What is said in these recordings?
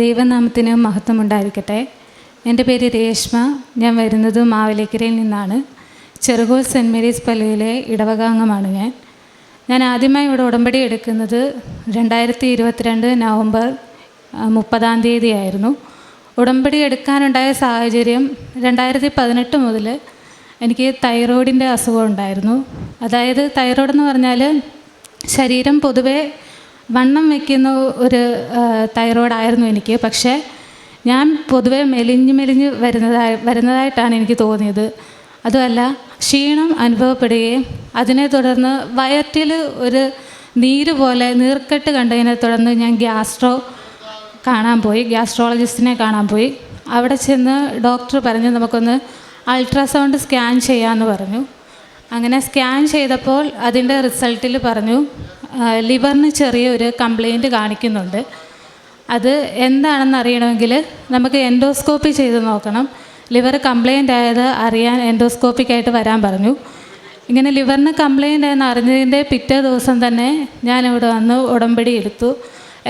ദൈവനാമത്തിന് മഹത്വം ഉണ്ടായിരിക്കട്ടെ എന്റെ പേര് രേഷ്മ. ഞാൻ വരുന്നത് മാവേലിക്കരയിൽ നിന്നാണ്. ചെറുകോൽ സെന്റ് മേരീസ് പള്ളിയിലെ ഇടവകാംഗമാണ് ഞാൻ. ഞാൻ ആദ്യമായി ഇവിടെ ഉടമ്പടി എടുക്കുന്നത് രണ്ടായിരത്തി ഇരുപത്തിരണ്ട് നവംബർ മുപ്പതാം തീയതി ആയിരുന്നു ഉടമ്പടി എടുക്കാനുണ്ടായ സാഹചര്യം രണ്ടായിരത്തി പതിനെട്ട് മുതൽ എനിക്ക് തൈറോയിഡിന്റെ അസുഖം ഉണ്ടായിരുന്നു. അതായത് തൈറോയ്ഡ് എന്ന് പറഞ്ഞാൽ ശരീരം പൊതുവേ വണ്ണം വയ്ക്കുന്ന ഒരു തൈറോയിഡായിരുന്നു എനിക്ക്. പക്ഷേ ഞാൻ പൊതുവെ മെലിഞ്ഞ് മെലിഞ്ഞ് വരുന്നതായി വരുന്നതായിട്ടാണ് എനിക്ക് തോന്നിയത്. അതുമല്ല ക്ഷീണം അനുഭവപ്പെടുകയും അതിനെ തുടർന്ന് വയറ്റിൽ ഒരു നീര് പോലെ നീർക്കെട്ട് കണ്ടതിനെ തുടർന്ന് ഞാൻ ഗ്യാസ്ട്രോ കാണാൻ പോയി ഗ്യാസ്ട്രോളജിസ്റ്റിനെ കാണാൻ പോയി. അവിടെ ചെന്ന് ഡോക്ടർ പറഞ്ഞു നമുക്കൊന്ന് അൾട്രാസൗണ്ട് സ്കാൻ ചെയ്യാമെന്ന് പറഞ്ഞു. അങ്ങനെ സ്കാൻ ചെയ്തപ്പോൾ അതിന്റെ റിസൾട്ടിൽ പറഞ്ഞു ലിവറിന് ചെറിയൊരു കംപ്ലൈന്റ് കാണിക്കുന്നുണ്ട്. അത് എന്താണെന്ന് അറിയണമെങ്കിൽ നമുക്ക് എൻഡോസ്കോപ്പി ചെയ്ത് നോക്കണം. ലിവർ കംപ്ലൈന്റ് ആയത് അറിയാൻ എൻഡോസ്കോപ്പിക്കായിട്ട് വരാൻ പറഞ്ഞു. ഇങ്ങനെ ലിവറിന് കംപ്ലൈന്റ് ആയെന്ന് അറിഞ്ഞതിന്റെ പിറ്റേ ദിവസം തന്നെ ഞാൻ ഇവിടെ വന്ന് ഉടമ്പടി എടുത്തു.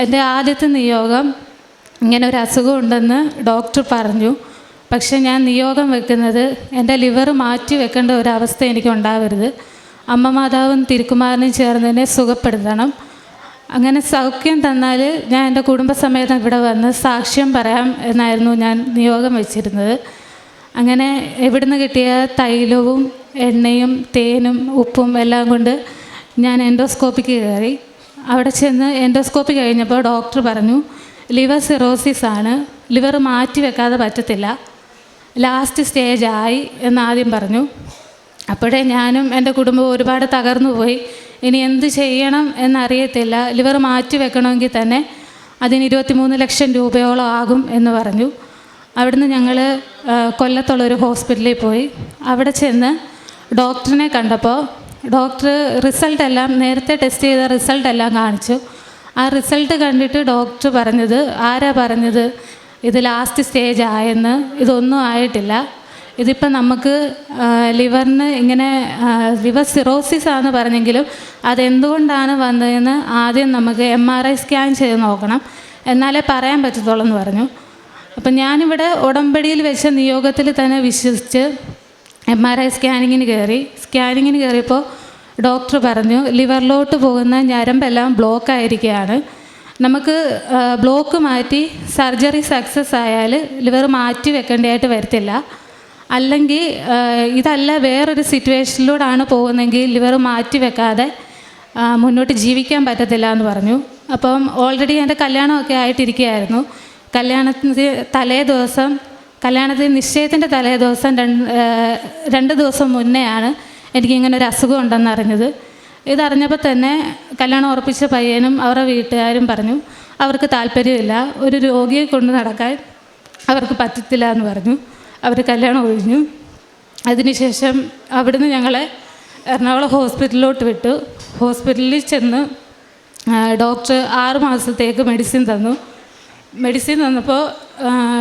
എന്റെ ആദ്യത്തെ നിയോഗം ഇങ്ങനെ ഒരു അസുഖം ഉണ്ടെന്ന് ഡോക്ടർ പറഞ്ഞു. പക്ഷേ ഞാൻ നിയോഗം വെക്കുന്നത് എന്റെ ലിവർ മാറ്റി വെക്കേണ്ട ഒരു അവസ്ഥ എനിക്ക് ഉണ്ടാവരുത് അമ്മ മാതാവും തിരുക്കുമാരനും ചേർന്ന് സുഖപ്പെടുത്തണം. അങ്ങനെ സൗഖ്യം തന്നാൽ ഞാൻ എന്റെ കുടുംബസമേതം ഇവിടെ വന്ന് സാക്ഷ്യം പറയാം എന്നായിരുന്നു ഞാൻ നിയോഗം വെച്ചിരുന്നത്. അങ്ങനെ എവിടുന്ന് കിട്ടിയ തൈലവും എണ്ണയും തേനും ഉപ്പും എല്ലാം കൊണ്ട് ഞാൻ എൻഡോസ്കോപ്പിക്ക് കയറി. അവിടെ ചെന്ന് എൻഡോസ്കോപ്പി കഴിഞ്ഞപ്പോൾ ഡോക്ടർ പറഞ്ഞു ലിവർ സിറോസിസ് ആണ് ലിവർ മാറ്റി വെക്കാതെ പറ്റത്തില്ല. ലാസ്റ്റ് സ്റ്റേജ് ആയി എന്ന് ആദ്യം പറഞ്ഞു. അപ്പോഴേ ഞാനും എന്റെ കുടുംബവും ഒരുപാട് തകർന്നു പോയി. ഇനി എന്ത് ചെയ്യണം എന്നറിയത്തില്ല. ലിവർ മാറ്റി വെക്കണമെങ്കിൽ തന്നെ അതിന് ഇരുപത്തിമൂന്ന് ലക്ഷം രൂപയോളം ആകും എന്ന് പറഞ്ഞു. അവിടുന്ന് ഞങ്ങൾ കൊല്ലത്തുള്ള ഒരു ഹോസ്പിറ്റലിൽ പോയി. അവിടെ ചെന്ന് ഡോക്ടറിനെ കണ്ടപ്പോൾ ഡോക്ടർ റിസൾട്ട് എല്ലാം നേരത്തെ ടെസ്റ്റ് ചെയ്ത റിസൾട്ട് എല്ലാം കാണിച്ചു. ആ റിസൾട്ട് കണ്ടിട്ട് ഡോക്ടർ പറഞ്ഞത് ആരാ പറഞ്ഞത്? ഇത് ലാസ്റ്റ് സ്റ്റേജ് ആയെന്ന്. ഇതൊന്നും ആയിട്ടില്ല. ഇതിപ്പോൾ നമുക്ക് ലിവറിന് ഇങ്ങനെ ലിവർ സിറോസിസ് ആണെന്ന് പറഞ്ഞെങ്കിലും അതെന്തുകൊണ്ടാണ് വന്നതെന്ന് ആദ്യം നമുക്ക് എം ആർ ഐ സ്കാൻ ചെയ്ത് നോക്കണം. എന്നാലേ പറയാൻ പറ്റത്തുള്ളൂ എന്ന് പറഞ്ഞു. അപ്പം ഞാനിവിടെ ഉടമ്പടിയിൽ വെച്ച നിയോഗത്തിൽ തന്നെ വിശ്വസിച്ച് എം ആർ ഐ സ്കാനിങ്ങിന് കയറി. സ്കാനിങ്ങിന് കയറിയപ്പോൾ ഡോക്ടർ പറഞ്ഞു ലിവറിലോട്ട് പോകുന്ന ഞരമ്പെല്ലാം ബ്ലോക്ക് ആയിരിക്കുകയാണ്. നമുക്ക് ബ്ലോക്ക് മാറ്റി സർജറി സക്സസ് ആയാൽ ലിവർ മാറ്റി വെക്കേണ്ടതായിട്ട് വരത്തില്ല. അല്ലെങ്കിൽ ഇതല്ല വേറൊരു സിറ്റുവേഷനിലൂടെയാണ് പോകുന്നതെങ്കിൽ ഇവർ മാറ്റി വെക്കാതെ മുന്നോട്ട് ജീവിക്കാൻ പറ്റത്തില്ല എന്ന് പറഞ്ഞു. അപ്പം ഓൾറെഡി എന്റെ കല്യാണമൊക്കെ ആയിട്ടിരിക്കുകയായിരുന്നു. കല്യാണത്തിന് തലേ ദിവസം കല്യാണത്തിന് നിശ്ചയത്തിന്റെ തലേ ദിവസം രണ്ട് രണ്ട് ദിവസം മുന്നെയാണ് എനിക്കിങ്ങനെ ഒരു അസുഖം ഉണ്ടെന്ന് അറിഞ്ഞത്. ഇതറിഞ്ഞപ്പോൾ തന്നെ കല്യാണം ഉറപ്പിച്ച പയ്യനും അവരുടെ വീട്ടുകാരും പറഞ്ഞു അവർക്ക് താല്പര്യമില്ല ഒരു രോഗിയെ കൊണ്ട് നടക്കാൻ അവർക്ക് പറ്റത്തില്ല എന്ന് പറഞ്ഞു. അവർ കല്യാണം ഒഴിഞ്ഞു. അതിനുശേഷം അവിടുന്ന് ഞങ്ങളെ എറണാകുളം ഹോസ്പിറ്റലിലോട്ട് വിട്ടു. ഹോസ്പിറ്റലിൽ ചെന്ന് ഡോക്ടർ ആറ് മാസത്തേക്ക് മെഡിസിൻ തന്നു. മെഡിസിൻ തന്നപ്പോൾ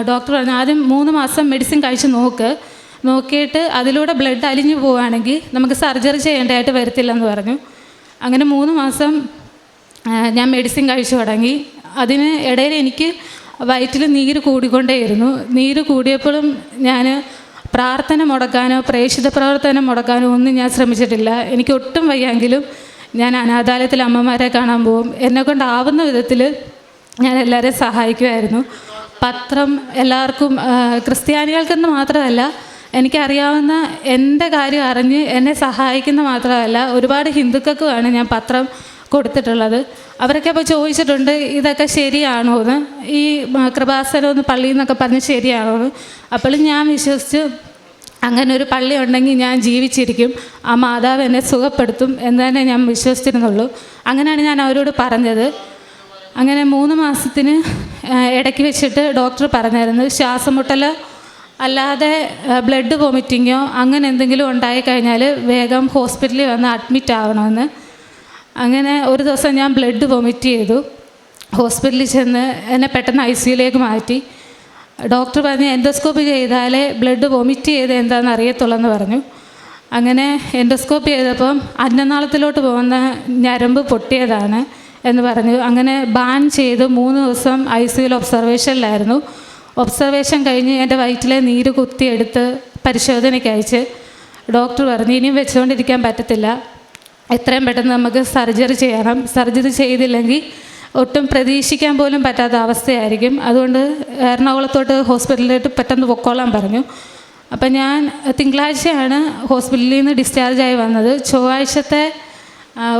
ഡോക്ടർ പറഞ്ഞു ആദ്യം മൂന്ന് മാസം മെഡിസിൻ കഴിച്ച് നോക്ക്. നോക്കിയിട്ട് അതിലൂടെ ബ്ലഡ് അലിഞ്ഞു പോവുകയാണെങ്കിൽ നമുക്ക് സർജറി ചെയ്യേണ്ടതായിട്ട് വരത്തില്ലെന്ന് പറഞ്ഞു. അങ്ങനെ മൂന്ന് മാസം ഞാൻ മെഡിസിൻ കഴിച്ചു തുടങ്ങി. അതിന് ഇടയിൽ എനിക്ക് വയറ്റിൽ നീര് കൂടിക്കൊണ്ടേയിരുന്നു. നീര് കൂടിയപ്പോഴും ഞാൻ പ്രാർത്ഥന മുടക്കാനോ പ്രേക്ഷിത പ്രവർത്തനം മുടക്കാനോ ഒന്നും ഞാൻ ശ്രമിച്ചിട്ടില്ല. എനിക്ക് ഒട്ടും വയ്യെങ്കിലും ഞാൻ അനാഥാലയത്തിൽ അമ്മമാരെ കാണാൻ പോകും. എന്നെ കൊണ്ടാവുന്ന വിധത്തിൽ ഞാൻ എല്ലാവരെയും സഹായിക്കുമായിരുന്നു. പത്രം എല്ലാവർക്കും ക്രിസ്ത്യാനികൾക്കെന്ന് മാത്രമല്ല എനിക്കറിയാവുന്ന എന്റെ കാര്യം അറിഞ്ഞ് എന്നെ സഹായിക്കുന്ന മാത്രമല്ല ഒരുപാട് ഹിന്ദുക്കൾക്കുമാണ് ഞാൻ പത്രം കൊടുത്തിട്ടുള്ളത്. അവരൊക്കെ അപ്പോൾ ചോദിച്ചിട്ടുണ്ട് ഇതൊക്കെ ശരിയാണോ? എന്ന്. ഈ കൃപാസനം ഒന്ന് പള്ളി എന്നൊക്കെ പറഞ്ഞ് ശരിയാണോ എന്ന്. അപ്പോഴും ഞാൻ വിശ്വസിച്ച് അങ്ങനെ ഒരു പള്ളി ഉണ്ടെങ്കിൽ ഞാൻ ജീവിച്ചിരിക്കും ആ മാതാവ് എന്നെ സുഖപ്പെടുത്തും എന്ന് തന്നെ ഞാൻ വിശ്വസിച്ചിരുന്നുള്ളൂ. അങ്ങനെയാണ് ഞാൻ അവരോട് പറഞ്ഞത്. അങ്ങനെ മൂന്ന് മാസത്തിന് ഇടയ്ക്ക് വെച്ചിട്ട് ഡോക്ടർ പറഞ്ഞായിരുന്നു ശ്വാസമുട്ടൽ അല്ലാതെ ബ്ലഡ് വോമിറ്റിങ്ങോ അങ്ങനെ എന്തെങ്കിലും ഉണ്ടായിക്കഴിഞ്ഞാൽ വേഗം ഹോസ്പിറ്റലിൽ വന്ന് അഡ്മിറ്റ് ആവണമെന്ന്. അങ്ങനെ ഒരു ദിവസം ഞാൻ ബ്ലഡ് വൊമിറ്റ് ചെയ്തു. ഹോസ്പിറ്റലിൽ ചെന്ന് എന്നെ പെട്ടെന്ന് ഐ സിയിലേക്ക് മാറ്റി. ഡോക്ടർ പറഞ്ഞ് എൻഡോസ്കോപ്പ് ചെയ്താലേ ബ്ലഡ് വൊമിറ്റ് ചെയ്ത് എന്താണെന്ന് അറിയത്തുള്ളെന്ന് പറഞ്ഞു. അങ്ങനെ എൻഡോസ്കോപ്പ് ചെയ്തപ്പം അന്നനാളത്തിലോട്ട് പോകുന്ന ഞരമ്പ് പൊട്ടിയതാണ് എന്ന് പറഞ്ഞു. അങ്ങനെ ബാൻ ചെയ്ത് മൂന്ന് ദിവസം ഐ സിയിൽ ഒബ്സർവേഷനിലായിരുന്നു ഒബ്സർവേഷൻ കഴിഞ്ഞ് എന്റെ വയറ്റിലെ നീര് കുത്തിയെടുത്ത് പരിശോധനയ്ക്ക് അയച്ച്. ഡോക്ടർ പറഞ്ഞു ഇനിയും വെച്ചുകൊണ്ടിരിക്കാൻ പറ്റത്തില്ല. എത്രയും പെട്ടെന്ന് നമുക്ക് സർജറി ചെയ്യണം. സർജറി ചെയ്തില്ലെങ്കിൽ ഒട്ടും പ്രതീക്ഷിക്കാൻ പോലും പറ്റാത്ത അവസ്ഥയായിരിക്കും. അതുകൊണ്ട് എറണാകുളത്തോട്ട് ഹോസ്പിറ്റലിലോട്ട് പെട്ടെന്ന് പൊക്കോളാൻ പറഞ്ഞു. അപ്പം ഞാൻ തിങ്കളാഴ്ചയാണ് ഹോസ്പിറ്റലിൽ നിന്ന് ഡിസ്ചാർജായി വന്നത്. ചൊവ്വാഴ്ചത്തെ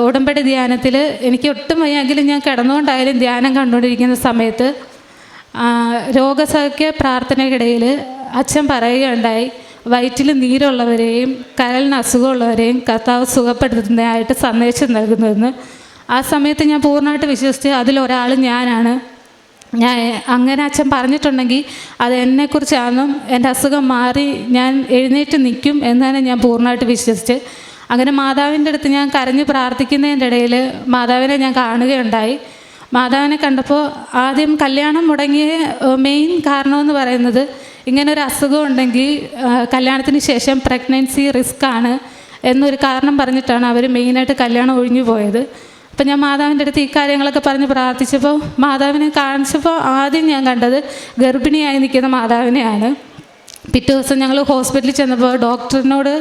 ഉടമ്പടി ധ്യാനത്തിൽ എനിക്ക് ഒട്ടും വയ്യെങ്കിലും ഞാൻ കിടന്നുകൊണ്ടായാലും ധ്യാനം കണ്ടുകൊണ്ടിരിക്കുന്ന സമയത്ത് രോഗസൗഖ്യ പ്രാർത്ഥനയ്ക്കിടയിൽ അച്ഛൻ പറയുകയുണ്ടായി വയറ്റിൽ നീരുള്ളവരെയും കരലിന് അസുഖമുള്ളവരെയും കർത്താവ് സുഖപ്പെടുത്തുന്നതായിട്ട് സന്ദേശം നൽകുന്നതെന്ന്. ആ സമയത്ത് ഞാൻ പൂർണമായിട്ട് വിശ്വസിച്ച് അതിലൊരാൾ ഞാനാണ്. ഞാൻ അങ്ങനെ അച്ഛൻ പറഞ്ഞിട്ടുണ്ടെങ്കിൽ അത് എന്നെക്കുറിച്ചാണെന്നും എന്റെ അസുഖം മാറി ഞാൻ എഴുന്നേറ്റ് നിൽക്കും എന്നാണ് ഞാൻ പൂർണമായിട്ട് വിശ്വസിച്ച്. അങ്ങനെ മാതാവിന്റെ അടുത്ത് ഞാൻ കരഞ്ഞ് പ്രാർത്ഥിക്കുന്നതിന്റെ ഇടയിൽ മാതാവിനെ ഞാൻ കാണുകയുണ്ടായി. മാതാവിനെ കണ്ടപ്പോൾ ആദ്യം കല്യാണം മുടങ്ങിയ മെയിൻ കാരണമെന്ന് പറയുന്നത് ഇങ്ങനെ ഒരു അസുഖം ഉണ്ടെങ്കിൽ കല്യാണത്തിന് ശേഷം പ്രഗ്നൻസി റിസ്ക് ആണ് എന്നൊരു കാരണം പറഞ്ഞിട്ടാണ് അവർ മെയിനായിട്ട് കല്യാണം ഒഴിഞ്ഞു പോയത്. അപ്പം ഞാൻ മാതാവിന്റെ അടുത്ത് ഈ കാര്യങ്ങളൊക്കെ പറഞ്ഞ് പ്രാർത്ഥിച്ചപ്പോൾ മാതാവിനെ കാണിച്ചപ്പോൾ ആദ്യം ഞാൻ കണ്ടത് ഗർഭിണിയായി നിൽക്കുന്ന മാതാവിനെയാണ്. പിറ്റേ ദിവസം ഞങ്ങൾ ഹോസ്പിറ്റലിൽ ചെന്നപ്പോൾ ഡോക്ടറിനോട്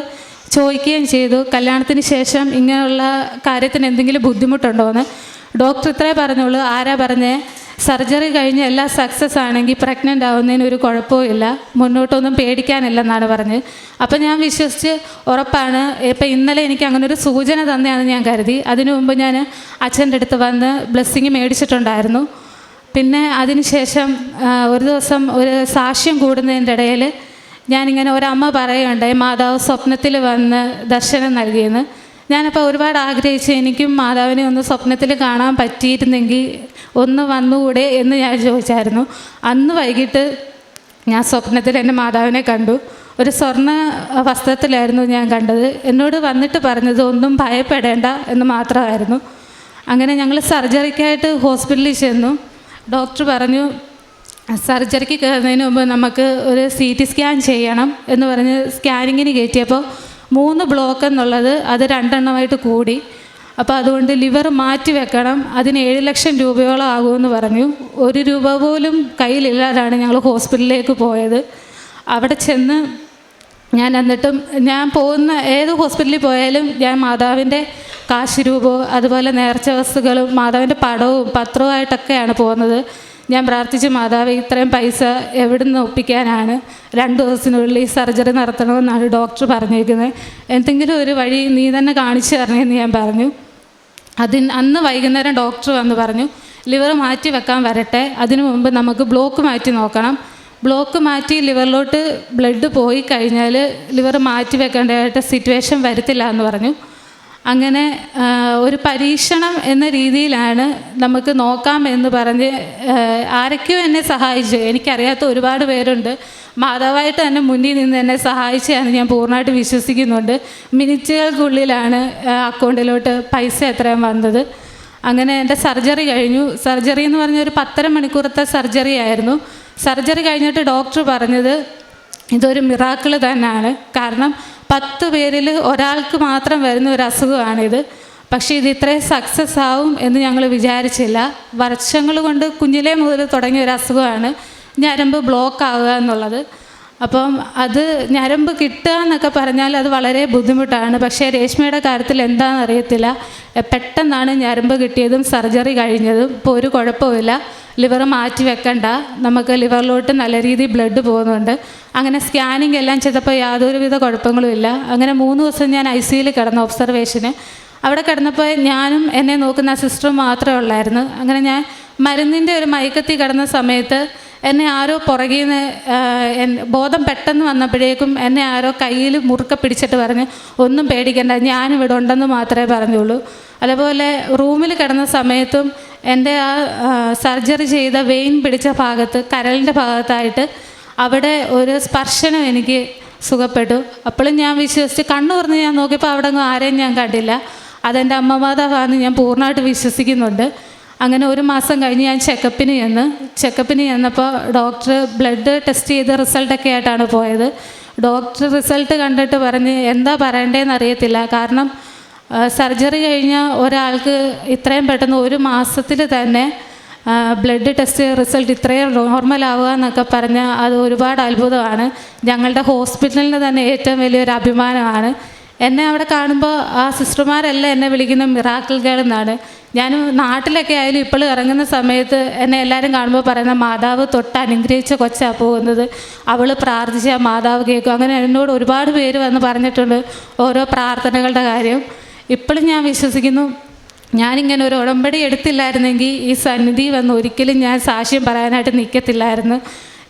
ചോദിക്കുകയും ചെയ്തു കല്യാണത്തിന് ശേഷം ഇങ്ങനെയുള്ള കാര്യത്തിന് എന്തെങ്കിലും ബുദ്ധിമുട്ടുണ്ടോ എന്ന് ഡോക്ടർ ഇത്രേ പറഞ്ഞുള്ളൂ ആരാ പറഞ്ഞേ? സർജറി കഴിഞ്ഞ് എല്ലാം സക്സസ് ആണെങ്കിൽ പ്രഗ്നന്റ് ആവുന്നതിന് ഒരു കുഴപ്പവും ഇല്ല. മുന്നോട്ടൊന്നും പേടിക്കാനില്ലെന്നാണ് പറഞ്ഞത്. അപ്പം ഞാൻ വിശ്വസിച്ച് ഉറപ്പാണ്. ഇപ്പം ഇന്നലെ എനിക്ക് അങ്ങനെ ഒരു സൂചന തന്നെയാണെന്ന് ഞാൻ കരുതി. അതിനു മുമ്പ് ഞാൻ അച്ഛന്റെ അടുത്ത് വന്ന് ബ്ലെസ്സിങ് മേടിച്ചിട്ടുണ്ടായിരുന്നു. പിന്നെ അതിനുശേഷം ശേഷം ഒരു ദിവസം ഒരു സാക്ഷ്യം കൂടുന്നതിന്റെ ഇടയിൽ ഞാനിങ്ങനെ ഒരമ്മ പറയുകയുണ്ടായി മാതാവ് സ്വപ്നത്തിൽ വന്ന് ദർശനം നൽകിയെന്ന്. ഞാനപ്പോൾ ഒരുപാട് ആഗ്രഹിച്ചു എനിക്കും മാതാവിനെ ഒന്ന് സ്വപ്നത്തിൽ കാണാൻ പറ്റിയിരുന്നെങ്കിൽ ഒന്ന് വന്നുകൂടെ എന്ന് ഞാൻ ചോദിച്ചായിരുന്നു. അന്ന് വൈകിട്ട് ഞാൻ സ്വപ്നത്തിൽ എന്റെ മാതാവിനെ കണ്ടു. ഒരു സ്വർണ വസ്ത്രത്തിലായിരുന്നു ഞാൻ കണ്ടത്. എന്നോട് വന്നിട്ട് പറഞ്ഞത് ഒന്നും ഭയപ്പെടേണ്ട എന്ന് മാത്രമായിരുന്നു. അങ്ങനെ ഞങ്ങൾ സർജറിക്കായിട്ട് ഹോസ്പിറ്റലിൽ ചെന്നു. ഡോക്ടർ പറഞ്ഞു സർജറിക്ക് കയറുന്നതിന് മുമ്പ് നമുക്ക് ഒരു സി ടി സ്കാൻ ചെയ്യണം എന്ന് പറഞ്ഞ് സ്കാനിങ്ങിന് കയറ്റിയപ്പോൾ മൂന്ന് ബ്ലോക്ക് എന്നുള്ളത് അത് രണ്ടെണ്ണമായിട്ട് കൂടി. അപ്പോൾ അതുകൊണ്ട് ലിവർ മാറ്റി വെക്കണം. അതിന് ഏഴ് ലക്ഷം രൂപയോളം ആകുമെന്ന് പറഞ്ഞു. ഒരു രൂപ പോലും കയ്യിലില്ലാതാണ് ഞങ്ങൾ ഹോസ്പിറ്റലിലേക്ക് പോയത്. അവിടെ ചെന്ന് ഞാൻ എന്നിട്ടും ഞാൻ പോകുന്ന ഏത് ഹോസ്പിറ്റലിൽ പോയാലും ഞാൻ മാതാവിന്റെ കാശ് രൂപവും അതുപോലെ നേർച്ച വസ്തുക്കളും മാതാവിന്റെ പടവും പത്രവുമായിട്ടൊക്കെയാണ് പോകുന്നത്. ഞാൻ പ്രാർത്ഥിച്ചു മാതാവ് ഇത്രയും പൈസ എവിടെ നിന്ന് ഒപ്പിക്കാനാണ്? രണ്ട് ദിവസത്തിനുള്ളിൽ ഈ സർജറി നടത്തണമെന്നാണ് ഡോക്ടർ പറഞ്ഞിരിക്കുന്നത് എന്തെങ്കിലും ഒരു വഴി നീ തന്നെ കാണിച്ചു തരണമെന്ന് ഞാൻ പറഞ്ഞു. അതിന് അന്ന് വൈകുന്നേരം ഡോക്ടർ വന്ന് പറഞ്ഞു ലിവർ മാറ്റി വെക്കാൻ വരട്ടെ. അതിനു മുമ്പ് നമുക്ക് ബ്ലോക്ക് മാറ്റി നോക്കണം. ബ്ലോക്ക് മാറ്റി ലിവറിലോട്ട് ബ്ലഡ് പോയി കഴിഞ്ഞാൽ ലിവർ മാറ്റി വെക്കേണ്ടതായിട്ട് സിറ്റുവേഷൻ വരത്തില്ല എന്ന് പറഞ്ഞു. അങ്ങനെ ഒരു പരീക്ഷണം എന്ന രീതിയിലാണ് നമുക്ക് നോക്കാം എന്ന് പറഞ്ഞ് ആരൊക്കെയോ എന്നെ സഹായിച്ചു. എനിക്കറിയാത്ത ഒരുപാട് പേരുണ്ട്. മാതാവായിട്ട് തന്നെ മുന്നിൽ നിന്ന് എന്നെ സഹായിച്ചതാണ് ഞാൻ പൂർണമായിട്ട് വിശ്വസിക്കുന്നുണ്ട്. മിനിറ്റുകൾക്കുള്ളിലാണ് അക്കൗണ്ടിലോട്ട് പൈസ എത്രയും വന്നത്. അങ്ങനെ എന്റെ സർജറി കഴിഞ്ഞു. സർജറി എന്ന് പറഞ്ഞ ഒരു പത്തര മണിക്കൂറത്തെ സർജറി ആയിരുന്നു. സർജറി കഴിഞ്ഞിട്ട് ഡോക്ടർ പറഞ്ഞത് ഇതൊരു മിറാക്കിൾ തന്നെയാണ്. കാരണം പത്ത് പേരിൽ ഒരാൾക്ക് മാത്രം വരുന്ന ഒരു അസുഖമാണിത്. പക്ഷേ ഇത് ഇത്രയും സക്സസ് ആവും എന്ന് ഞങ്ങൾ വിചാരിച്ചില്ല. വർഷങ്ങൾ കൊണ്ട് കുഞ്ഞിലേ മുതൽ തുടങ്ങിയ ഒരു അസുഖമാണ് ഞരമ്പ് ബ്ലോക്ക് ആവുക എന്നുള്ളത്. അപ്പം അത് ഞരമ്പ് കിട്ടുക എന്നൊക്കെ പറഞ്ഞാൽ അത് വളരെ ബുദ്ധിമുട്ടാണ്. പക്ഷേ രേഷ്മയുടെ കാര്യത്തിൽ എന്താണെന്ന് അറിയത്തില്ല. പെട്ടെന്നാണ് ഞരമ്പ് കിട്ടിയതും സർജറി കഴിഞ്ഞതും. ഇപ്പോൾ ഒരു കുഴപ്പമില്ല ലിവർ മാറ്റി വെക്കണ്ട. നമുക്ക് ലിവറിലോട്ട് നല്ല രീതിയിൽ ബ്ലഡ് പോകുന്നുണ്ട്. അങ്ങനെ സ്കാനിങ് എല്ലാം ചെയ്തപ്പോൾ യാതൊരുവിധ കുഴപ്പങ്ങളുമില്ല അങ്ങനെ മൂന്ന് ദിവസം ഞാൻ ഐ സിയിൽ കിടന്നു ഒബ്സർവേഷന് അവിടെ കിടന്നപ്പോൾ ഞാനും എന്നെ നോക്കുന്ന സിസ്റ്ററും മാത്രമേ ഉള്ളായിരുന്നു. അങ്ങനെ ഞാൻ മരുന്നിന്റെ ഒരു മയക്കത്തിൽ കിടന്ന സമയത്ത് എന്നെ ആരോ പുറകിൽ നിന്ന് ബോധം പെട്ടെന്ന് വന്നപ്പോഴേക്കും എന്നെ ആരോ കയ്യിൽ മുറുക്ക പിടിച്ചിട്ട് പറഞ്ഞ് ഒന്നും പേടിക്കണ്ട ഞാനിവിടെ ഉണ്ടെന്ന് മാത്രമേ പറഞ്ഞുള്ളൂ. അതുപോലെ റൂമിൽ കിടന്ന സമയത്തും എന്റെ ആ സർജറി ചെയ്ത വെയിൻ പിടിച്ച ഭാഗത്ത് കരളിന്റെ ഭാഗത്തായിട്ട് അവിടെ ഒരു സ്പർശനം എനിക്ക് സുഖപ്പെട്ടു. അപ്പോഴും ഞാൻ വിശ്വസിച്ച് കണ്ണു തുറന്ന് ഞാൻ നോക്കിയപ്പോൾ അവിടെ ഒന്നും ആരെയും ഞാൻ കണ്ടില്ല. അതെന്റെ അമ്മ ഞാൻ പൂർണമായിട്ട് വിശ്വസിക്കുന്നുണ്ട്. അങ്ങനെ ഒരു മാസം കഴിഞ്ഞ് ഞാൻ ചെക്കപ്പിന് ചെന്ന് ചെക്കപ്പിന് ചെന്നപ്പോൾ ഡോക്ടർ ബ്ലഡ് ടെസ്റ്റ് ചെയ്ത റിസൾട്ടൊക്കെ ആയിട്ടാണ് പോയത്. ഡോക്ടർ റിസൾട്ട് കണ്ടിട്ട് പറഞ്ഞ് എന്താ പറയണ്ടേന്ന് അറിയത്തില്ല. കാരണം സർജറി കഴിഞ്ഞ ഒരാൾക്ക് ഇത്രയും പെട്ടെന്ന് ഒരു മാസത്തിൽ തന്നെ ബ്ലഡ് ടെസ്റ്റ് റിസൾട്ട് ഇത്രയും നോർമൽ ആവുക എന്നൊക്കെ പറഞ്ഞാൽ അത് ഒരുപാട് അത്ഭുതമാണ്. ഞങ്ങളുടെ ഹോസ്പിറ്റലിന് തന്നെ ഏറ്റവും വലിയൊരു അഭിമാനമാണ്. എന്നെ അവിടെ കാണുമ്പോൾ ആ സിസ്റ്റർമാരെല്ലാം എന്നെ വിളിക്കുന്ന മിറാക്കിൾ ഗേൾ എന്നാണ്. ഞാൻ നാട്ടിലൊക്കെ ആയാലും ഇപ്പോൾ ഇറങ്ങുന്ന സമയത്ത് എന്നെ എല്ലാവരും കാണുമ്പോൾ പറയുന്ന മാതാവ് തൊട്ട് അനുഗ്രഹിച്ച കൊച്ചാണ് പോകുന്നത്. അവൾ പ്രാർത്ഥിച്ച മാതാവ് കേൾക്കും. അങ്ങനെ എന്നോട് ഒരുപാട് പേര് വന്ന് പറഞ്ഞിട്ടുണ്ട് ഓരോ പ്രാർത്ഥനകളുടെ കാര്യം. ഇപ്പോഴും ഞാൻ വിശ്വസിക്കുന്നു. ഞാനിങ്ങനെ ഒരു ഉടമ്പടി എടുത്തില്ലായിരുന്നെങ്കിൽ ഈ സന്നിധി വന്ന് ഒരിക്കലും ഞാൻ സാക്ഷ്യം പറയാനായിട്ട് നിൽക്കത്തില്ലായിരുന്നു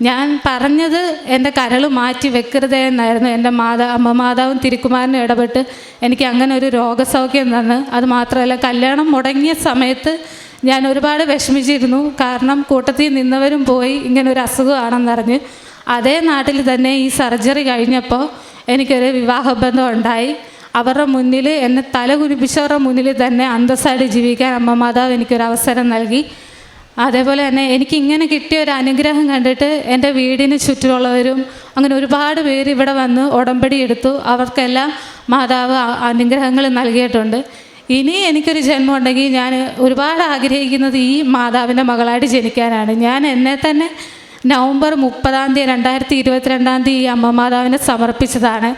ഞാൻ പറഞ്ഞത് എന്റെ കരൾ മാറ്റി വെക്കരുതേ എന്നായിരുന്നു. എന്റെ മാതാ അമ്മ മാതാവും തിരുക്കുമാരനും ഇടപെട്ട് എനിക്ക് അങ്ങനെ ഒരു രോഗസൗഖ്യം തന്ന്. അത് മാത്രമല്ല കല്യാണം മുടങ്ങിയ സമയത്ത് ഞാൻ ഒരുപാട് വിഷമിച്ചിരുന്നു. കാരണം കൂട്ടത്തിൽ നിന്നവരും പോയി ഇങ്ങനെ ഒരു അസുഖമാണെന്നറിഞ്ഞ് അതേ നാട്ടിൽ തന്നെ ഈ സർജറി കഴിഞ്ഞപ്പോൾ എനിക്കൊരു വിവാഹബന്ധം ഉണ്ടായി. അവരുടെ മുന്നിൽ എന്നെ തല കുരിപ്പിച്ചവരുടെ മുന്നിൽ തന്നെ അന്തസ്സായിട്ട് ജീവിക്കാൻ അമ്മ മാതാവ് എനിക്കൊരു അവസരം നൽകി. അതേപോലെ തന്നെ എനിക്ക് ഇങ്ങനെ കിട്ടിയ ഒരു അനുഗ്രഹം കണ്ടിട്ട് എന്റെ വീടിന് ചുറ്റുമുള്ളവരും അങ്ങനെ ഒരുപാട് പേര് ഇവിടെ വന്ന് ഉടമ്പടി എടുത്തു. അവർക്കെല്ലാം മാതാവ് അനുഗ്രഹങ്ങൾ നൽകിയിട്ടുണ്ട്. ഇനി എനിക്കൊരു ജന്മം ഉണ്ടെങ്കിൽ ഞാൻ ഒരുപാട് ആഗ്രഹിക്കുന്നത് ഈ മാതാവിന്റെ മകളായിട്ട് ജനിക്കാനാണ്. ഞാൻ എന്നെ തന്നെ നവംബർ മുപ്പതാം തീയതി രണ്ടായിരത്തി ഇരുപത്തിരണ്ടാം തീയതി ഈ അമ്മ മാതാവിനെ സമർപ്പിച്ചതാണ്.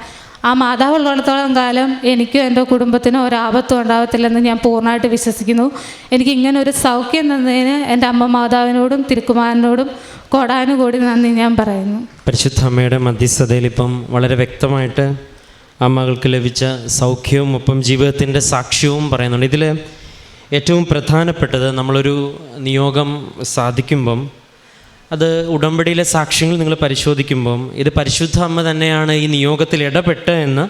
ആ മാതാവ് ഉള്ളിടത്തോളം കാലം എനിക്കും എന്റെ കുടുംബത്തിനും ഒരാപത്തും ഉണ്ടാവത്തില്ലെന്ന് ഞാൻ പൂർണമായിട്ട് വിശ്വസിക്കുന്നു. എനിക്ക് ഇങ്ങനെ ഒരു സൗഖ്യം തന്നതിന് എന്റെ അമ്മ മാതാവിനോടും തിരുക്കുമാരനോടും കൊടാനുകൂടി നന്ദി ഞാൻ പറയുന്നു. പരിശുദ്ധ അമ്മയുടെ മധ്യസ്ഥതയിൽ ഇപ്പം വളരെ വ്യക്തമായിട്ട് അമ്മകൾക്ക് മകൾക്ക് ലഭിച്ച സൗഖ്യവും ഒപ്പം ജീവിതത്തിന്റെ സാക്ഷ്യവും പറയുന്നുണ്ട്. ഇതിൽ ഏറ്റവും പ്രധാനപ്പെട്ടത് നമ്മളൊരു നിയോഗം സാധിക്കുമ്പം അത് ഉടമ്പടിയിലെ സാക്ഷ്യങ്ങൾ നിങ്ങൾ പരിശോധിക്കുമ്പം ഇത് പരിശുദ്ധ അമ്മ തന്നെയാണ് ഈ നിയോഗത്തിൽ ഇടപെട്ട് എന്ന്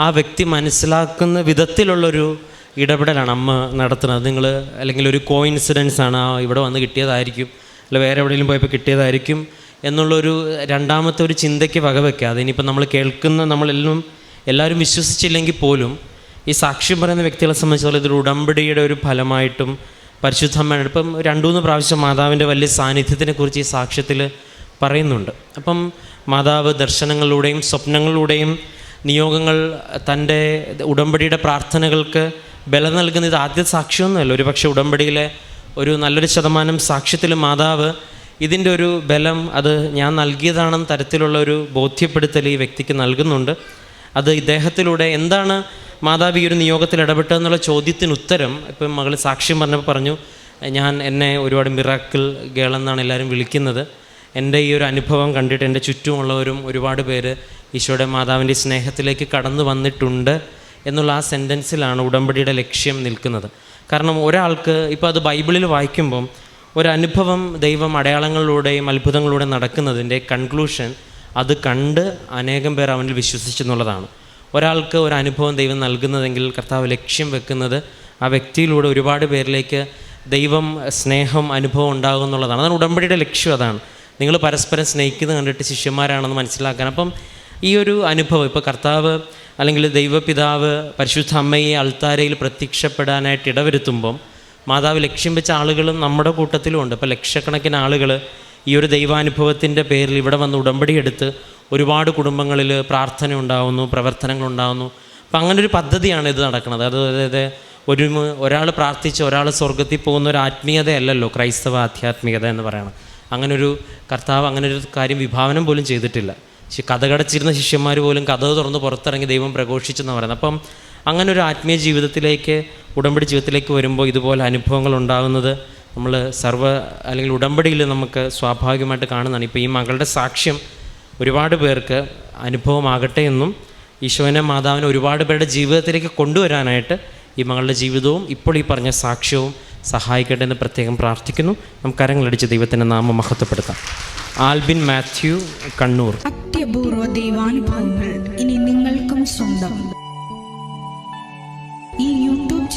ആ വ്യക്തി മനസ്സിലാക്കുന്ന വിധത്തിലുള്ളൊരു ഇടപെടലാണ് അമ്മ നടത്തുന്നത്. നിങ്ങൾ അല്ലെങ്കിൽ ഒരു കോ ആണ് ആ ഇവിടെ വന്ന് കിട്ടിയതായിരിക്കും അല്ല വേറെ എവിടെയെങ്കിലും പോയപ്പോൾ കിട്ടിയതായിരിക്കും എന്നുള്ളൊരു രണ്ടാമത്തെ ഒരു ചിന്തയ്ക്ക് വകവെക്കാതെ ഇനിയിപ്പോൾ നമ്മൾ കേൾക്കുന്ന നമ്മളെല്ലാം എല്ലാവരും വിശ്വസിച്ചില്ലെങ്കിൽ പോലും ഈ സാക്ഷ്യം പറയുന്ന വ്യക്തികളെ സംബന്ധിച്ചിടത്തോളം ഇതൊരു ഉടമ്പടിയുടെ ഒരു ഫലമായിട്ടും പരിശുദ്ധമ്മയാണ്. ഇപ്പം രണ്ടുമൂന്ന് പ്രാവശ്യം മാതാവിന്റെ വലിയ സാന്നിധ്യത്തിനെ കുറിച്ച് ഈ സാക്ഷ്യത്തിൽ പറയുന്നുണ്ട്. അപ്പം മാതാവ് ദർശനങ്ങളിലൂടെയും സ്വപ്നങ്ങളിലൂടെയും നിയോഗങ്ങൾ തന്റെ ഉടമ്പടിയുടെ പ്രാർത്ഥനകൾക്ക് ബലം നൽകുന്ന ഇത് ആദ്യ സാക്ഷ്യമൊന്നുമല്ല. ഒരു പക്ഷേ ഉടമ്പടിയിലെ ഒരു നല്ലൊരു ശതമാനം സാക്ഷ്യത്തിൽ മാതാവ് ഇതിന്റെ ഒരു ബലം അത് ഞാൻ നൽകിയതാണെന്ന തരത്തിലുള്ള ഒരു ബോധ്യപ്പെടുത്തൽ ഈ വ്യക്തിക്ക് നൽകുന്നുണ്ട്. അത് ഇദ്ദേഹത്തിലൂടെ എന്താണ് മാതാവ് ഈ ഒരു നിയോഗത്തിൽ ഇടപെട്ടതെന്നുള്ള ചോദ്യത്തിന് ഉത്തരം ഇപ്പം മകൾ സാക്ഷ്യം പറഞ്ഞപ്പോൾ പറഞ്ഞു ഞാൻ എന്നെ ഒരുപാട് മിറാക്കിൾ ഗേൾ എന്നാണ് എല്ലാവരും വിളിക്കുന്നത്. എന്റെ ഈ ഒരു അനുഭവം കണ്ടിട്ട് എന്റെ ചുറ്റുമുള്ളവരും ഒരുപാട് പേര് ഈശോയുടെ മാതാവിന്റെ സ്നേഹത്തിലേക്ക് കടന്നു വന്നിട്ടുണ്ട് എന്നുള്ള ആ സെന്റൻസിലാണ് ഉടമ്പടിയുടെ ലക്ഷ്യം നിൽക്കുന്നത്. കാരണം ഒരാൾക്ക് ഇപ്പോൾ അത് ബൈബിളിൽ വായിക്കുമ്പം ഒരനുഭവം ദൈവം അടയാളങ്ങളിലൂടെയും അത്ഭുതങ്ങളിലൂടെയും നടക്കുന്നതിന്റെ കൺക്ലൂഷൻ അത് കണ്ട് അനേകം പേർ അവനിൽ വിശ്വസിച്ചു എന്നുള്ളതാണ് ഒരാൾക്ക് ഒരു അനുഭവം ദൈവം നൽകുന്നതെങ്കിൽ കർത്താവ് ലക്ഷ്യം വെക്കുന്നത് ആ വ്യക്തിയിലൂടെ ഒരുപാട് പേരിലേക്ക് ദൈവം സ്നേഹം അനുഭവം ഉണ്ടാകും എന്നുള്ളതാണ്. അതാണ് ഉടമ്പടിയുടെ ലക്ഷ്യം അതാണ്. നിങ്ങൾ പരസ്പരം സ്നേഹിക്കുന്നത് കണ്ടിട്ട് ശിഷ്യന്മാരാണെന്ന് മനസ്സിലാക്കാൻ. അപ്പം ഈ ഒരു അനുഭവം ഇപ്പോൾ കർത്താവ് അല്ലെങ്കിൽ ദൈവപിതാവ് പരിശുദ്ധ അമ്മയെ അൾത്താരയിൽ പ്രത്യക്ഷപ്പെടാനായിട്ട് ഇടവരുത്തുമ്പം മാതാവ് ലക്ഷ്യം വെച്ച ആളുകളും നമ്മുടെ കൂട്ടത്തിലും ഉണ്ട് ഇപ്പോൾ ലക്ഷക്കണക്കിന് ആളുകൾ ഈ ഒരു ദൈവാനുഭവത്തിന്റെ പേരിൽ ഇവിടെ വന്ന് ഉടമ്പടി എടുത്ത് ഒരുപാട് കുടുംബങ്ങളിൽ പ്രാർത്ഥന ഉണ്ടാകുന്നു പ്രവർത്തനങ്ങൾ ഉണ്ടാകുന്നു അപ്പം അങ്ങനെ ഒരു പദ്ധതിയാണ് ഇത് നടക്കുന്നത്. അത് അതായത് ഒരു ഒരാൾ പ്രാർത്ഥിച്ച് ഒരാൾ സ്വർഗത്തിൽ പോകുന്ന ഒരു ആത്മീയതയല്ലല്ലോ ക്രൈസ്തവ ആധ്യാത്മികത എന്ന് പറയണം അങ്ങനൊരു കർത്താവ് അങ്ങനൊരു കാര്യം വിഭാവനം പോലും ചെയ്തിട്ടില്ല. കഥ കഥകടച്ചിരുന്ന ശിഷ്യന്മാർ പോലും കഥ തുറന്ന് പുറത്തിറങ്ങി ദൈവം പ്രഘോഷിച്ചെന്ന് പറയുന്നത്. അപ്പം അങ്ങനെ ഒരു ആത്മീയ ജീവിതത്തിലേക്ക് ഉടമ്പടി ജീവിതത്തിലേക്ക് വരുമ്പോൾ ഇതുപോലെ അനുഭവങ്ങൾ ഉണ്ടാകുന്നത് നമ്മൾ സർവ അല്ലെങ്കിൽ ഉടമ്പടിയിൽ നമുക്ക് സ്വാഭാവികമായിട്ട് കാണുന്നതാണ്. ഇപ്പോൾ ഈ മകളുടെ സാക്ഷ്യം ഒരുപാട് പേർക്ക് അനുഭവമാകട്ടെ എന്നും ഈശോനെ മാതാവിനെ ഒരുപാട് പേരുടെ ജീവിതത്തിലേക്ക് കൊണ്ടുവരാനായിട്ട് ഈ മകളുടെ ജീവിതവും ഇപ്പോൾ ഈ പറഞ്ഞ സാക്ഷ്യവും സഹായിക്കട്ടെ എന്ന് പ്രത്യേകം പ്രാർത്ഥിക്കുന്നു. നമുക്ക് കരങ്ങളടിച്ച് ദൈവത്തിന്റെ നാമം മഹത്വപ്പെടുത്താം. ആൽബിൻ മാത്യു കണ്ണൂർ. അത്യപൂർവ ദൈവാനുഭവങ്ങൾ ഇനി നിങ്ങൾക്കും സ്വന്തം.